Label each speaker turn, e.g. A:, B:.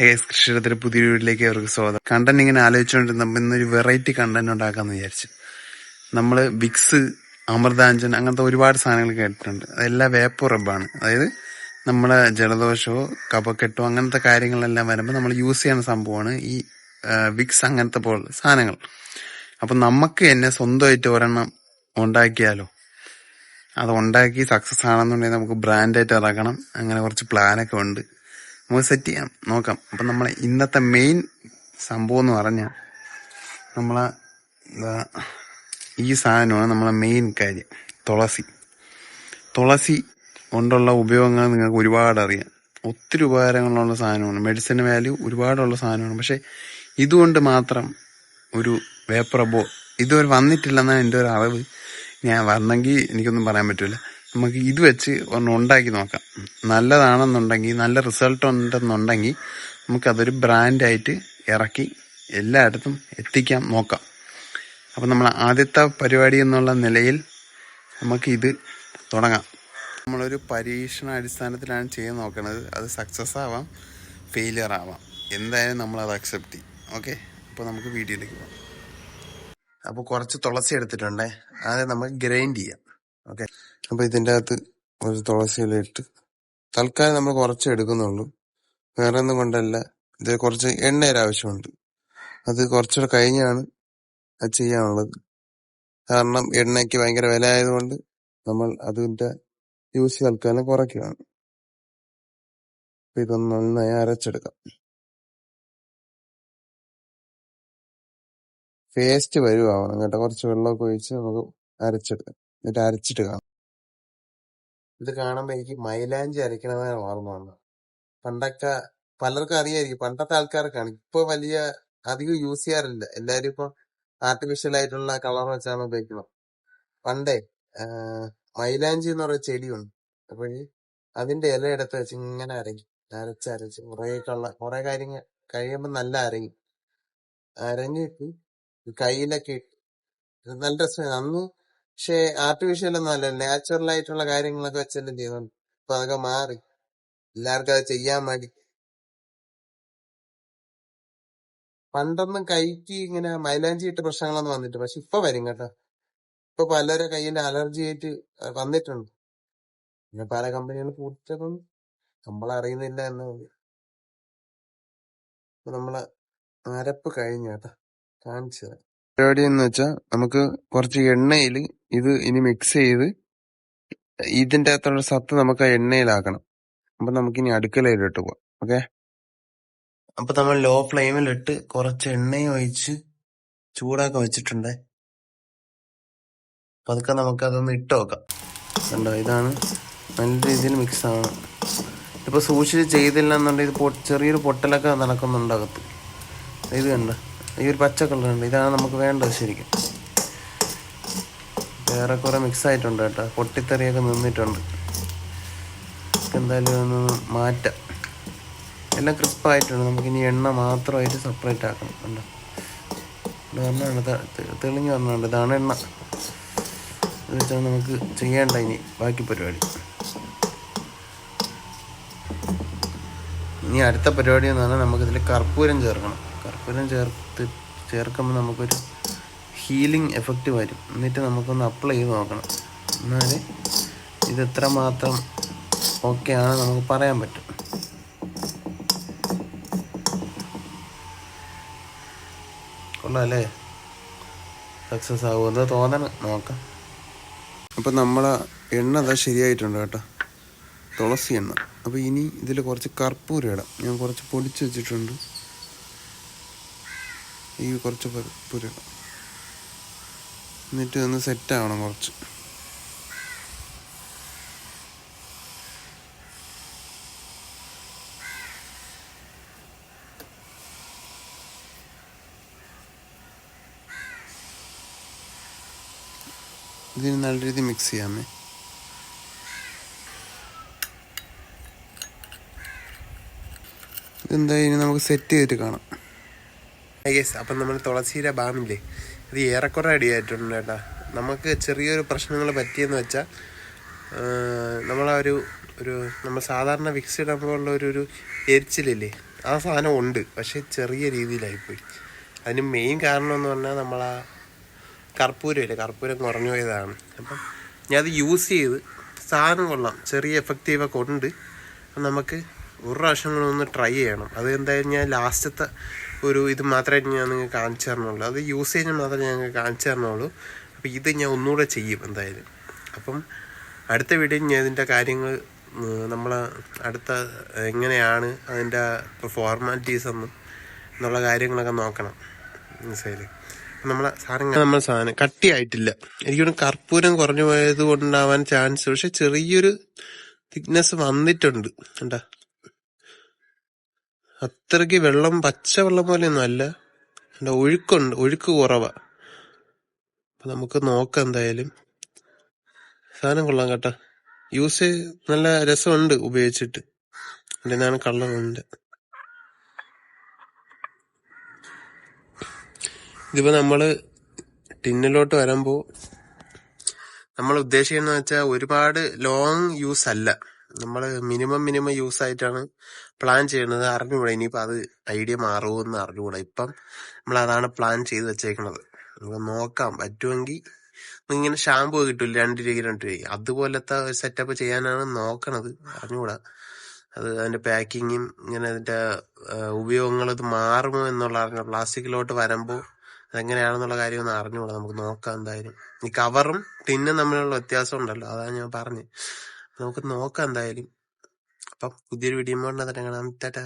A: Hayes കൃഷിയുടെ പുതിയ വീട്ടിലേക്ക് അവർക്ക് സ്വാഗതം. കണ്ടന്റ് ഇങ്ങനെ ആലോചിച്ചുകൊണ്ട് നമ്മൾ ഇന്നൊരു വെറൈറ്റി കണ്ടന്റ് ഉണ്ടാക്കാന്ന് വിചാരിച്ചു. നമ്മൾ വിക്സ് അമൃതാഞ്ചൻ അങ്ങനത്തെ ഒരുപാട് സാധനങ്ങൾ കേട്ടിട്ടുണ്ട്. അതെല്ലാം വേപ്പോ റബ്ബാണ്. അതായത് നമ്മളെ ജലദോഷമോ കപക്കെട്ടോ അങ്ങനത്തെ കാര്യങ്ങളെല്ലാം വരുമ്പോൾ നമ്മൾ യൂസ് ചെയ്യുന്ന സംഭവമാണ് ഈ വിക്സ് അങ്ങനത്തെ പോലുള്ള സാധനങ്ങൾ. അപ്പൊ നമുക്ക് എന്നെ സ്വന്തമായിട്ട് ഒരെണ്ണം ഉണ്ടാക്കിയാലോ? അത് ഉണ്ടാക്കി സക്സസ് ആണെന്നുണ്ടെങ്കിൽ നമുക്ക് ബ്രാൻഡായിട്ട് ഇറക്കണം. അങ്ങനെ കുറച്ച് പ്ലാനൊക്കെ ഉണ്ട്. നമുക്ക് സെറ്റ് ചെയ്യാം. നോക്കാം. അപ്പം നമ്മളെ ഇന്നത്തെ മെയിൻ സംഭവം എന്ന് പറഞ്ഞാൽ നമ്മളെ എന്താ ഈ സാധനമാണ് നമ്മളെ മെയിൻ കാര്യം. തുളസി. തുളസി കൊണ്ടുള്ള ഉപയോഗങ്ങൾ നിങ്ങൾക്ക് ഒരുപാട് അറിയാം. ഒത്തിരി ഉപകാരങ്ങളുള്ള സാധനമാണ്. മെഡിസിൻ വാല്യൂ ഒരുപാടുള്ള സാധനമാണ്. പക്ഷെ ഇതുകൊണ്ട് മാത്രം ഒരു വേപ്പറബോ ഇതുവരെ വന്നിട്ടില്ലെന്നാണ് എന്റെ ഒരു അറിവ്. ഞാൻ വന്നെങ്കിൽ എനിക്കൊന്നും പറയാൻ പറ്റില്ല നമുക്ക് ഇത് വെച്ച് ഒന്ന് ഉണ്ടാക്കി നോക്കാം. നല്ലതാണെന്നുണ്ടെങ്കിൽ നല്ല റിസൾട്ട് ഉണ്ടെന്നുണ്ടെങ്കിൽ നമുക്കതൊരു ബ്രാൻഡായിട്ട് ഇറക്കി എല്ലായിടത്തും എത്തിക്കാൻ നോക്കാം. അപ്പം നമ്മൾ ആദ്യത്തെ പരിപാടി എന്നുള്ള നിലയിൽ നമുക്ക് ഇത് തുടങ്ങാം. നമ്മളൊരു പരീക്ഷണ അടിസ്ഥാനത്തിലാണ് ചെയ്യാൻ നോക്കുന്നത് അത് സക്സസ് ആവാം ഫെയിലിയർ ആവാം. എന്തായാലും നമ്മൾ അത് അക്സെപ്റ്റ് ചെയ്യും. ഓക്കെ അപ്പോൾ നമുക്ക് വീഡിയോയിലേക്ക് പോകാം. അപ്പോൾ കുറച്ച് തുളസി എടുത്തിട്ടുണ്ടേ. അത് നമുക്ക് ഗ്രൈൻഡ് ചെയ്യാം. ഓക്കെ അപ്പോൾ ഇതിന്റെ അകത്ത് ഒരു തുളസി ഇല ഇട്ട് തൽക്കാലം നമ്മൾ കുറച്ച് എടുക്കുന്നുള്ളൂ. വേറെ ഒന്നും കൊണ്ടല്ല. ഇത് കുറച്ച് എണ്ണയുടെ ആവശ്യമുണ്ട്. അത് കുറച്ചുകൂടെ കഴിഞ്ഞാണ് അത് ചെയ്യാനുള്ളത്. കാരണം എണ്ണയ്ക്ക് ഭയങ്കര വില ആയതുകൊണ്ട് നമ്മൾ അതിന്റെ യൂസ് തൽക്കാലം കുറയ്ക്കുകയാണ്. അപ്പൊ ഇതൊന്ന് നന്നായി അരച്ചെടുക്കാം. പേസ്റ്റ് വരുവാണ് കേട്ടോ. കുറച്ച് വെള്ളമൊക്കെ ഒഴിച്ച് നമുക്ക് അരച്ചെടുക്കാം എന്നിട്ട് അരച്ചിട്ട് കാണാം. ഇത് കാണുമ്പോ എനിക്ക് മൈലാഞ്ചി അരയ്ക്കണമെന്ന് ഓർമ്മ വന്നത് പണ്ടൊക്കെ പലർക്കും അറിയായിരിക്കും. പണ്ടത്തെ ആൾക്കാർക്കാണ്. ഇപ്പൊ വലിയ അധികം യൂസ് ചെയ്യാറില്ല. എല്ലാരും ഇപ്പൊ ആർട്ടിഫിഷ്യൽ ആയിട്ടുള്ള കളർ വെച്ചാണ് ഉപയോഗിക്കുന്നത് പണ്ടേ മൈലാഞ്ചി എന്ന് പറയുന്ന ചെടിയുണ്ട് അപ്പൊ അതിന്റെ ഇല എടുത്ത് വെച്ച് ഇങ്ങനെ അരങ്ങി അരച്ച് അരച്ച് കുറെ കള്ള കുറെ കാര്യങ്ങൾ കഴിയുമ്പോ നല്ല അരങ്ങി അരഞ്ഞിട്ട് കയ്യിലൊക്കെ ഇട്ട്. നല്ല രസമാണ് അന്ന് പക്ഷെ ആർട്ടിഫിഷ്യൽ ഒന്നും അല്ല. നാച്ചുറൽ ആയിട്ടുള്ള കാര്യങ്ങളൊക്കെ വെച്ചിട്ട് ചെയ്യുന്നുണ്ട്. ഇപ്പൊ അതൊക്കെ മാറി. എല്ലാവർക്കും അത് ചെയ്യാൻ മടി പണ്ടൊന്നും കൈക്ക് ഇങ്ങനെ മൈലാഞ്ചി ഇട്ട് പ്രശ്നങ്ങളൊന്നും വന്നിട്ട് പക്ഷെ ഇപ്പൊ വരും കേട്ടോ. ഇപ്പൊ പലരെ കയ്യിൽ അലർജി ആയിട്ട് വന്നിട്ടുണ്ട്. പിന്നെ പല കമ്പനികൾ പൂട്ടിച്ചതും നമ്മൾ അറിയുന്നില്ല എന്ന് നമ്മളെ അരപ്പ് കഴിഞ്ഞ കേട്ടോ. കാണിച്ചു തരാം. പരിപാടി എന്ന് വെച്ചാൽ നമുക്ക് കുറച്ച് എണ്ണയിൽ ഇത് ഇനി മിക്സ് ചെയ്ത് ഇതിന്റെ അകത്തുള്ള സത്ത് നമുക്ക് ആ എണ്ണയിലാക്കണം. അപ്പൊ നമുക്കിനി അടുക്കളയിലിട്ട് പോവാം. ഓക്കെ അപ്പൊ നമ്മൾ ലോ ഫ്ലെയിമിലിട്ട് കുറച്ച് എണ്ണയും ഒഴിച്ച് ചൂടാക്കി വെച്ചിട്ടുണ്ട്. പതുക്കെ നമുക്ക് അതൊന്ന് ഇട്ട് നോക്കാം. കണ്ടോ? ഇതാണ് നല്ല രീതിയിൽ മിക്സ് ആണ് ഇപ്പൊ സൂക്ഷിച്ച് ചെയ്തില്ല എന്നുണ്ടെങ്കിൽ ഇത് ചെറിയൊരു പൊട്ടലൊക്കെ നടക്കുന്നുണ്ട് അകത്ത്. ഇത് കണ്ട? ഈ ഒരു പച്ച കളർ ഉണ്ട് ഇതാണ് നമുക്ക് വേണ്ടത് ശരിക്കും. ഏറെക്കുറെ മിക്സ് ആയിട്ടുണ്ട് കേട്ടോ. പൊട്ടിത്തെറിയൊക്കെ നിന്നിട്ടുണ്ട്. എന്തായാലും ഒന്ന് മാറ്റാം. എല്ലാം ക്രിസ്പ് ആയിട്ടുണ്ട് നമുക്ക് ഇനി എണ്ണ മാത്രമായിട്ട് സെപ്പറേറ്റ് ആക്കണം. കണ്ടോ? ഇത് പറഞ്ഞാണ് ത- തെ- തെളിഞ്ഞു വന്നുണ്ട് ഇതാണ് എണ്ണ. ഇത് വെച്ചാൽ നമുക്ക് ചെയ്യേണ്ട ഇനി ബാക്കി പരിപാടി. ഇനി അടുത്ത പരിപാടി എന്ന് പറഞ്ഞാൽ നമുക്കിതിൽ കർപ്പൂരം ചേർക്കണം. കർപ്പൂരം ചേർത്ത് ചേർക്കുമ്പോൾ നമുക്കൊരു ഹീലിംഗ് എഫക്റ്റ് വരും. എന്നിട്ട് നമുക്കൊന്ന് അപ്ലൈ ചെയ്ത് നോക്കണം. എന്നാൽ ഇത് എത്രമാത്രം ഓക്കെ ആണ് നമുക്ക് പറയാൻ പറ്റും. കൊള്ളാമല്ലേ സക്സസ് ആകുമെന്ന് തോന്നണം? നോക്കാം. അപ്പം നമ്മളെ എണ്ണ അതാ ശരിയായിട്ടുണ്ട് കേട്ടോ. തുളസി എണ്ണ. അപ്പോൾ ഇനി ഇതിൽ കുറച്ച് കർപ്പൂരം ഇടാം. ഞാൻ കുറച്ച് പൊടിച്ച് വെച്ചിട്ടുണ്ട്. ഈ കുറച്ച് പുരണം എന്നിട്ട് ഒന്ന് സെറ്റ് ആവണം കുറച്ച്. ഇതിന് നല്ല രീതിയിൽ മിക്സ് ചെയ്യാമേ. ഇതെന്തായാലും നമുക്ക് സെറ്റ് ചെയ്തിട്ട് കാണാം. യെസ് അപ്പം നമ്മൾ തുളസിയുടെ ബാമില്ലേ? ഇത് ഏറെക്കുറെ റെഡി ആയിട്ടുണ്ട് കേട്ടോ. നമുക്ക് ചെറിയൊരു പ്രശ്നങ്ങൾ പറ്റിയെന്ന് വെച്ചാൽ നമ്മളാ ഒരു ഒരു നമ്മൾ സാധാരണ വിക്സ് ഇടുമ്പോഴുള്ള ഒരു ഒരു എരിച്ചിലില്ലേ?
B: ആ സാധനം ഉണ്ട് പക്ഷേ ചെറിയ രീതിയിലായിപ്പോയി. അതിന് മെയിൻ കാരണം എന്ന് പറഞ്ഞാൽ നമ്മളാ കർപ്പൂരം ഇല്ലേ? കർപ്പൂരം കുറഞ്ഞു പോയതാണ്. അപ്പം ഞാൻ അത് യൂസ് ചെയ്ത് സാധനം കൊള്ളാം. ചെറിയ എഫക്റ്റീവൊക്കെ ഉണ്ട്. നമുക്ക് ഒരു പ്രാവശ്യം ഒന്ന് ട്രൈ ചെയ്യണം. അത് എന്തായാലും ഞാൻ ലാസ്റ്റത്തെ ഒരു ഇത് മാത്രമേ ഞാൻ നിങ്ങൾക്ക് കാണിച്ചു തരണുള്ളൂ. അത് യൂസേജ് മാത്രമേ ഞാൻ കാണിച്ചു തരണുള്ളൂ. അപ്പം ഇത് ഞാൻ ഒന്നുകൂടെ ചെയ്യും എന്തായാലും. അപ്പം അടുത്ത വീഡിയോ ഞാൻ ഇതിന്റെ കാര്യങ്ങൾ നമ്മൾ അടുത്ത എങ്ങനെയാണ് അതിന്റെ ഫോർമാലിറ്റീസ് എന്നും എന്നുള്ള കാര്യങ്ങളൊക്കെ നോക്കണം. മനസ്സിലായില്ലേ? നമ്മളെ സാധനം നമ്മൾ സാധനം കട്ടിയായിട്ടില്ല. എനിക്കൊരു കർപ്പൂരം കുറഞ്ഞു പോയത് കൊണ്ടാവാൻ ചാൻസ് പക്ഷെ ചെറിയൊരു തിക്നെസ് വന്നിട്ടുണ്ട്. എന്താ അത്രയ്ക്ക് വെള്ളം പച്ച വെള്ളം പോലെയൊന്നും അല്ല. എന്റെ ഒഴുക്കുണ്ട് ഒഴുക്ക് കുറവാ. അപ്പൊ നമുക്ക് നോക്കാം എന്തായാലും. സാധനം കൊള്ളാം കേട്ടോ. യൂസ് നല്ല രസമുണ്ട് ഉപയോഗിച്ചിട്ട്. അതിനാണ് കളറുണ്ട് ഇതിപ്പോ നമ്മൾ ടിന്നിലോട്ട് വരുമ്പോൾ നമ്മൾ ഉദ്ദേശിക്കുന്നത് വെച്ചാൽ ഒരുപാട് ലോങ് യൂസ് അല്ല. നമ്മൾ മിനിമം മിനിമം യൂസ് ആയിട്ടാണ് പ്ലാൻ ചെയ്യുന്നത് അറിഞ്ഞുകൂടാ ഇനിയിപ്പോൾ അത് ഐഡിയ മാറുമോ എന്ന് അറിഞ്ഞുകൂടാ ഇപ്പം നമ്മൾ അതാണ് പ്ലാൻ ചെയ്ത് വെച്ചേക്കുന്നത് നമുക്ക് നോക്കാം. പറ്റുമെങ്കിൽ ഇങ്ങനെ ഷാമ്പു കിട്ടില്ല രണ്ട് രൂപയ്ക്ക് രണ്ട് രൂപയ്ക്ക്. അതുപോലത്തെ ഒരു സെറ്റപ്പ് ചെയ്യാനാണ് നോക്കണത്. അറിഞ്ഞുകൂടാ അത് അതിന്റെ പാക്കിങ്ങും ഇങ്ങനെ അതിന്റെ ഉപയോഗങ്ങൾ ഇത് മാറുമോ എന്നുള്ള അറിഞ്ഞു പ്ലാസ്റ്റിക്കിലോട്ട് വരുമ്പോൾ അതെങ്ങനെയാണെന്നുള്ള കാര്യം ഒന്ന് അറിഞ്ഞുകൂടാ നമുക്ക് നോക്കാം എന്തായാലും. ഈ കവറും ടിന്നും തമ്മിലുള്ള വ്യത്യാസം ഉണ്ടല്ലോ. അതാണ് ഞാൻ പറഞ്ഞത് നമുക്ക് നോക്കാം എന്തായാലും. അപ്പം പുതിയൊരു വീഡിയോ തന്നെ കാണാം ടാറ്റാ.